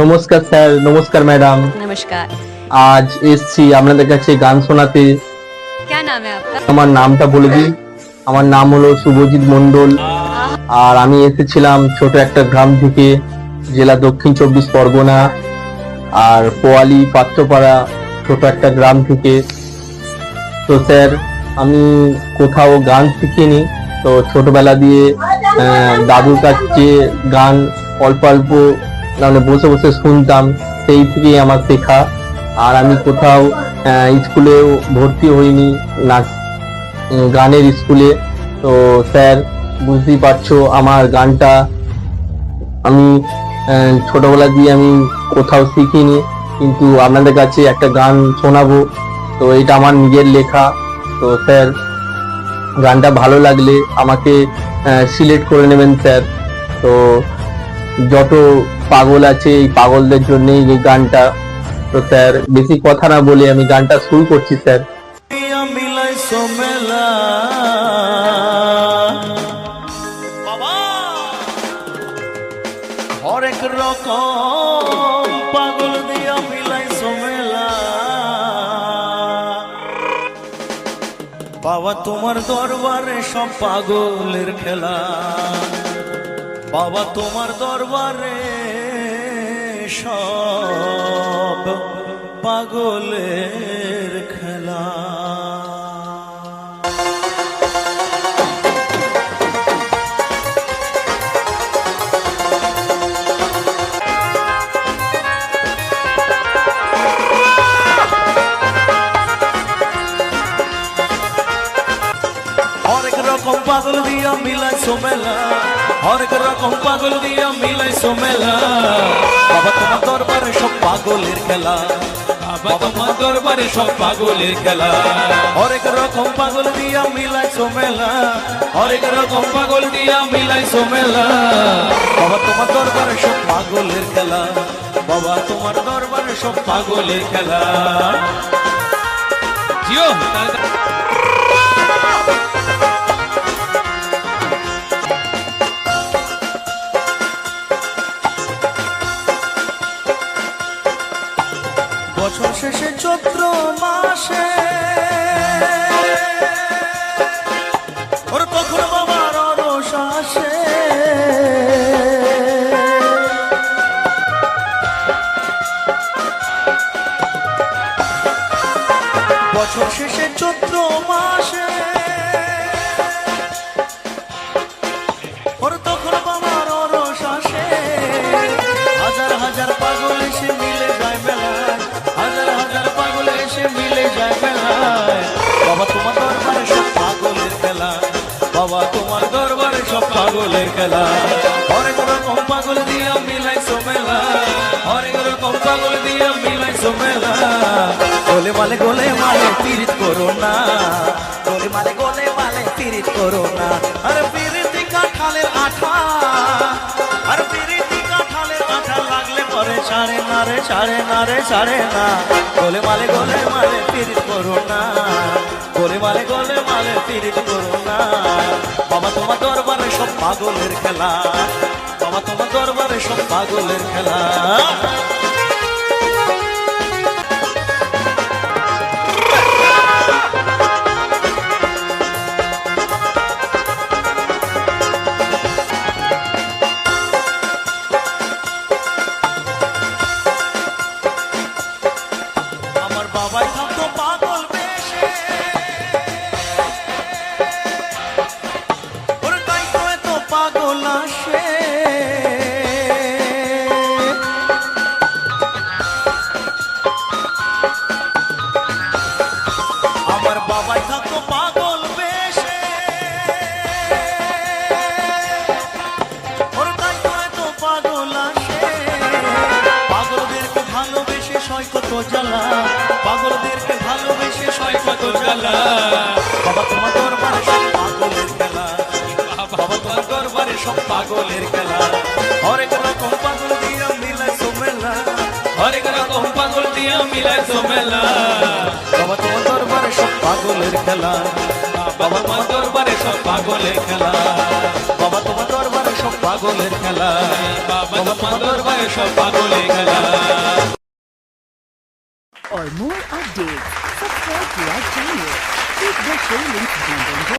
নমস্কার স্যার নমস্কার ম্যাডাম। নমস্কার। আজ এসছি আপনাদের কাছে গান শোনাতে। আমার নামটা বলে দিই। আমার নাম হলো শুভজিৎ মন্ডল আর আমি এসেছিলাম ছোট একটা গ্রাম থেকে জেলা দক্ষিণ চব্বিশ পরগনা আর পোয়ালি পাত্রপাড়া ছোট একটা গ্রাম থেকে। তো স্যার আমি কোথাও গান শিখিনি তো ছোটবেলা দিয়ে দাদুর কাছে গান অল্প অল্প মানে বসে বসে শুনতাম, সেই থেকেই আমার শেখা। আর আমি কোথাও স্কুলেও ভর্তি হইনি, নাচ গানের স্কুলে। তো স্যার, বুঝতেই পারছ, আমার গানটা আমি ছোটবেলা দিয়ে আমি কোথাও শিখিনি, কিন্তু আপনাদের কাছে একটা গান শোনাবো। তো এটা আমার নিজের লেখা। তো স্যার, গানটা ভালো লাগলে আমাকে সিলেক্ট করে নেবেন, স্যার। তো যত পাগল আছে, এই পাগলদের জন্যই এই গানটা। তো স্যার, বেশি কথা না বলে আমি গানটা শুরু করছি, স্যার। রকম বাবা, তোমার দরবারে সব পাগলের খেলা। বাবা তোমার দরবারে সব পাগলের খেলা। হরেক রকম পাগল দিয়া মিলাই সোমেলা হরেক রকম পাগল দিয়া, মিলাই সোমেলা। বাবা তোমার দরবারে সব পাগলের খেলা। বাবা তোমার দরবারে সব পাগলের খেলা। হরেক রকম পাগল দিয়া, মিলাই সোমেলা। হরেক রকম পাগল দিয়া, মিলাই সোমেলা। বাবা তোমার দরবারে সব পাগলের খেলা। বাবা তোমার দরবারে সব পাগলের খেলা। জিও। বছর শেষে চৈত্র মাসে। হাজার হাজার এসে মিলে যায় হাজার হাজার পাগল এসে মিলে যায় মেলায়। বাবা, তোমার দরবারে সব পাগলের বাবা, তোমার দরবারে সব পাগলের খেলা। গোলে মালে গোলে মালে, পীড়িত করো না। গোলে মালে গোলে মালে, পীড়িত করো না। আরে পীড়িতি কাঠালের আঠা, আর পীড়িতি কাঠালের আঠা লাগলে পরে ছাড়ে না রে, ছাড়ে না রে, ছাড়ে না। গোলে মালে গোলে মালে, পীড়িত করো না। গোলে মালে গোলে মালে, পীড়িত করো না। বাবা, তোমার দরবারে সব পাগলের খেলা। বাবা, তোমার দরবারে সব পাগলের খেলা। পাগল আসে আমার বাবাই থাকতো পাগল বেশে। ওর তাই তো পাগল আসে। পাগলদেরকে ভালোবেসে সয় কত জ্বালা। পাগলদেরকে ভালোবেসে সয় জ্বালা। বাবা, তোমার দরবারে পাগলের হরেক রকম পাগল দিয়া মিলাই সোমেলা হরেক রকম পাগল দিয়া মিলাই সোমেলা বাবা তোমার দরবারে সব পাগলের খেলা বাবা তোমার দরবারে সব পাগলের খেলা বাবা তোমার দরবারে সব পাগলের খেলা বাবা তোমার দরবারে সব পাগলে গেলা For more updates, subscribe to our channel. Click the show link below.